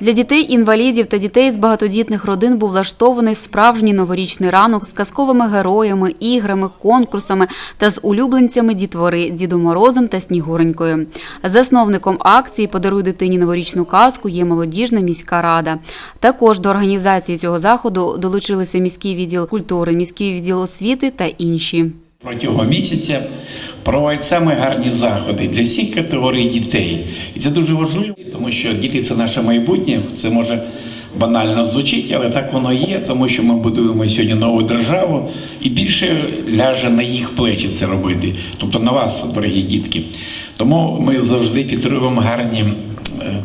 Для дітей-інвалідів та дітей з багатодітних родин був влаштований справжній новорічний ранок з казковими героями, іграми, конкурсами та з улюбленцями дітвори Дідом Морозом та Снігуренькою. Засновником акції Подаруй дитині новорічну казку є молодіжна міська рада. Також до організації цього заходу долучилися міський відділ культури, міський відділ освіти та інші. Протягом місяця проводять саме гарні заходи для всіх категорій дітей. І це дуже важливо, тому що діти це наше майбутнє. Це може банально звучить, але так воно є, тому що ми будуємо сьогодні нову державу, і більше ляже на їх плечі це робити, тобто на вас, дорогі дітки. Тому ми завжди підтримуємо гарні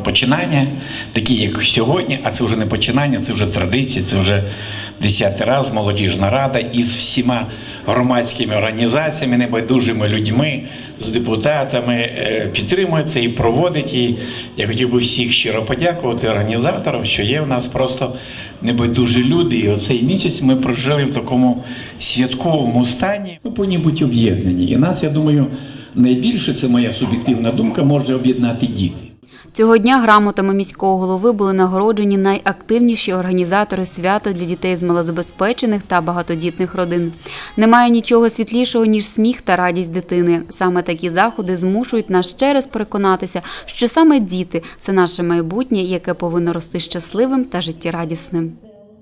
починання, такі як сьогодні, а це вже не починання, це вже традиція, це вже десятий раз молодіжна рада із всіма громадськими організаціями, небайдужими людьми, з депутатами е, підтримує це і проводить. І я хотів би всіх щиро подякувати організаторам, що є в нас просто небайдужі люди. І оцей місяць ми прожили в такому святковому стані. Ми повинні бути об'єднані. І нас, я думаю, найбільше це моя суб'єктивна думка, може об'єднати діти. Цього дня грамотами міського голови були нагороджені найактивніші організатори свята для дітей з малозабезпечених та багатодітних родин. Немає нічого світлішого, ніж сміх та радість дитини. Саме такі заходи змушують нас ще раз переконатися, що саме діти це наше майбутнє, яке повинно рости щасливим та життєрадісним.